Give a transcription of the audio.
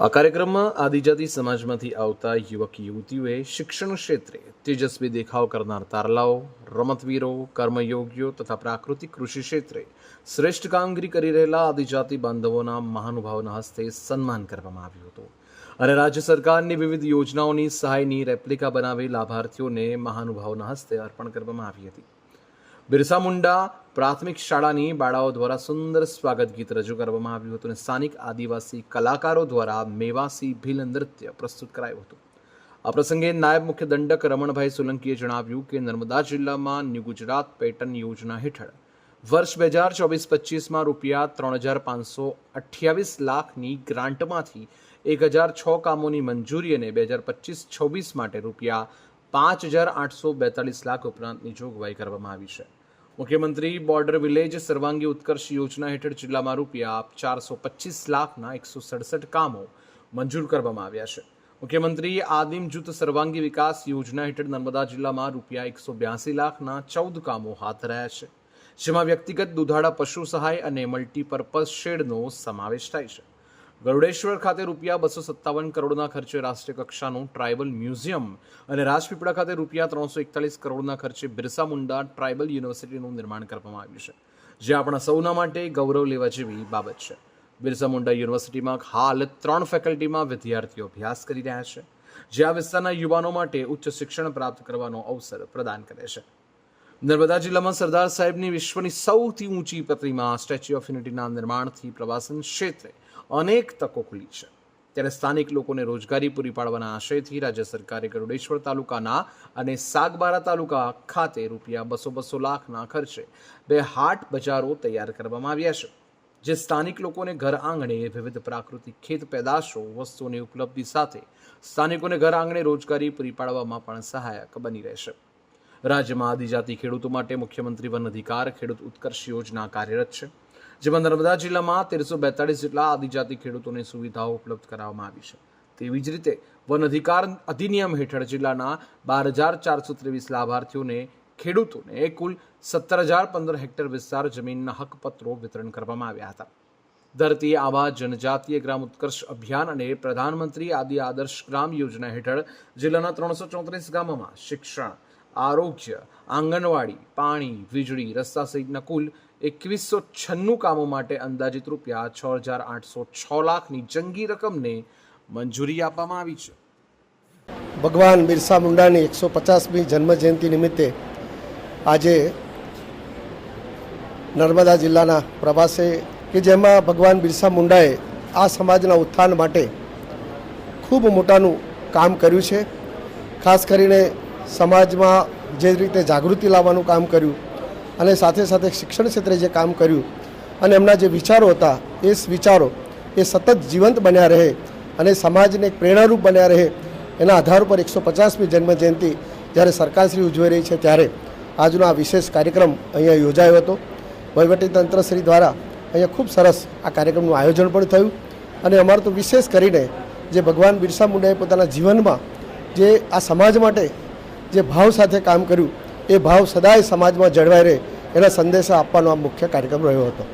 આ કાર્યક્રમમાં આદિજાતિ સમાજમાંથી આવતા યુવક યુવતીઓએ શિક્ષણ ક્ષેત્રે તેજસ્વી દેખાવ કરનાર તારલાઓ, રમતવીરો, કર્મયોગીઓ તથા પ્રાકૃતિક કૃષિ ક્ષેત્રે શ્રેષ્ઠ કામગીરી કરી રહેલા આદિજાતિ બાંધવોના મહાનુભાવના હસ્તે સન્માન કરવામાં આવ્યું હતું. અને રાજ્ય સરકારની વિવિધ યોજનાઓની સહાયની રેપ્લિકા બનાવી લાભાર્થીઓને મહાનુભાવના હસ્તે અર્પણ કરવામાં આવી હતી. બિરસા મુંડા પ્રાથમિક શાળાની બાળાઓ દ્વારા સુંદર સ્વાગત ગીત રજૂ કરવામાં આવ્યું હતું અને સ્થાનિક આદિવાસી કલાકારો દ્વારા મેવાસી ભીલ નૃત્ય પ્રસ્તુત કરાયું હતું. આ પ્રસંગે નાયબ મુખ્ય દંડક રમણભાઈ સોલંકીએ જણાવ્યું કે નર્મદા જિલ્લામાં ન્યૂ ગુજરાત પેટર્ન યોજના હેઠળ વર્ષ બે હજાર ચોવીસ પચીસમાં રૂપિયા ત્રણ હજાર પાંચસો અઠ્યાવીસ લાખની ગ્રાન્ટમાંથી એક હજાર છ કામોની મંજૂરી અને બે હજાર પચીસ છવ્વીસ માટે રૂપિયા પાંચ હજાર આઠસો બેતાલીસ લાખ ઉપરાંતની જોગવાઈ કરવામાં આવી છે. મુખ્યમંત્રી બોર્ડર વિલેજ સર્વાંગી ઉત્કર્ષ યોજના હેઠળ જિલ્લામાં રૂપિયા ચારસો પચીસ લાખના એકસો સડસઠ કામો મંજૂર કરવામાં આવ્યા છે. મુખ્યમંત્રી આદિમ જૂથ સર્વાંગી વિકાસ યોજના હેઠળ નર્મદા જિલ્લામાં રૂપિયા એકસો બ્યાસી લાખના ચૌદ કામો હાથ ધરાયા છે, જેમાં વ્યક્તિગત દુધાળા પશુ સહાય અને મલ્ટીપર્પઝ શેડનો સમાવેશ થાય છે. ગરુડેશ્વર ખાતે રૂપિયા બસો સત્તાવન કરોડના ખર્ચે રાષ્ટ્રીય કક્ષાનું ટ્રાઇબલ મ્યુઝિયમ અને રાજપીપળા ખાતે રૂપિયા ત્રણસો એકતાલીસ કરોડના ખર્ચે બિરસા મુંડા ટ્રાઇબલ યુનિવર્સિટીનું નિર્માણ કરવામાં આવ્યું છે, જે આપણા સૌના માટે ગૌરવ લેવા જેવી બાબત છે. બિરસા મુંડા યુનિવર્સિટીમાં હાલ ત્રણ ફેકલ્ટીમાં વિદ્યાર્થીઓ અભ્યાસ કરી રહ્યા છે, જે આ વિસ્તારના યુવાનો માટે ઉચ્ચ શિક્ષણ પ્રાપ્ત કરવાનો અવસર પ્રદાન કરે છે. નર્મદા જિલ્લામાં સરદાર સાહેબની વિશ્વની સૌથી ઊંચી પ્રતિમા, સ્ટેચ્યુ ઓફ યુનિટીના નિર્માણથી પ્રવાસન ક્ષેત્રે અનેક તકો ખુલી છે. ત્યારે સ્થાનિક લોકોને રોજગારી પૂરી પાડવાના આશયથી રાજ્ય સરકારે ગરુડેશ્વર તાલુકાના અને સાગબારા તાલુકા ખાતે રૂપિયા બસો બસો લાખના ખર્ચે બે હાટ બજારો તૈયાર કરવામાં આવ્યા છે. જે સ્થાનિક લોકોને ઘર આંગણે વિવિધ પ્રાકૃતિક ખેત પેદાશો, વસ્તુઓની ઉપલબ્ધિ સાથે સ્થાનિકોને ઘર આંગણે રોજગારી પૂરી પાડવામાં પણ સહાયક બની રહેશે. રાજ્યમાં આદિજાતિ ખેડૂતો માટે મુખ્યમંત્રી વન અધિકાર, ખેડૂત ઉત્કર્ષ યોજના કાર્યરત છે, જેમાં નર્મદા જિલ્લામાં તેરસો બેતાળીસ જેટલા આદિજાતિ ખેડૂતોને સુવિધાઓ ઉપલબ્ધ કરાવવામાં આવી છે. તેવી જ રીતે, વન અધિકાર અધિનિયમ હેઠળ જિલ્લાના બાર હજાર ચારસો ત્રેવીસ લાભાર્થીઓને, ખેડૂતોને કુલ સત્તર હજાર પંદર હેક્ટર વિસ્તાર જમીનના હકપત્રો વિતરણ કરવામાં આવ્યા હતા. ધરતી આવા જનજાતીય ગ્રામ ઉત્કર્ષ અભિયાન અને પ્રધાનમંત્રી આદિ આદર્શ ગ્રામ યોજના હેઠળ જિલ્લાના ત્રણસો ચોત્રીસ ગામોમાં શિક્ષણ આરોગ્ય, આંગણવાડી, પાણી, વીજળી, રસ્તા સહિતના કુલ એકવીસો છન્નું કામો માટે અંદાજિત રૂપિયા છ હજાર આઠસો છ લાખની જંગી રકમને મંજૂરી આપવામાં આવી છે. ભગવાન બિરસા મુંડાની એકસો પચાસમી જન્મજયંતિ નિમિત્તે આજે નર્મદા જિલ્લાના પ્રવાસે કે જેમાં ભગવાન બિરસા મુંડાએ આ સમાજના ઉત્થાન માટે ખૂબ મોટાનું કામ કર્યું છે. ખાસ કરીને સમાજમાં જે રીતે જાગૃતિ લાવવાનું કામ કર્યું અને સાથે સાથે શિક્ષણ ક્ષેત્રે જે કામ કર્યું અને એમના જે વિચારો હતા, એ વિચારો એ સતત જીવંત બન્યા રહે અને સમાજને એક પ્રેરણારૂપ બન્યા રહે, એના આધાર પર એકસો પચાસમી જન્મજયંતિ જ્યારે સરકારશ્રી ઉજવી રહી છે ત્યારે આજનો આ વિશેષ કાર્યક્રમ અહીંયા યોજાયો હતો. વહીવટીતંત્રશ્રી દ્વારા અહીંયા ખૂબ સરસ આ કાર્યક્રમનું આયોજન પણ થયું અને અમારું તો વિશેષ કરીને જે ભગવાન બિરસા મુંડાએ પોતાના જીવનમાં જે આ સમાજ માટે જે ભાવ સાથે કામ કર્યું, એ ભાવ સદાય સમાજમાં જળવાઈ રહે એના સંદેશા આપવાનો આ મુખ્ય કાર્યક્રમ રહ્યો હતો.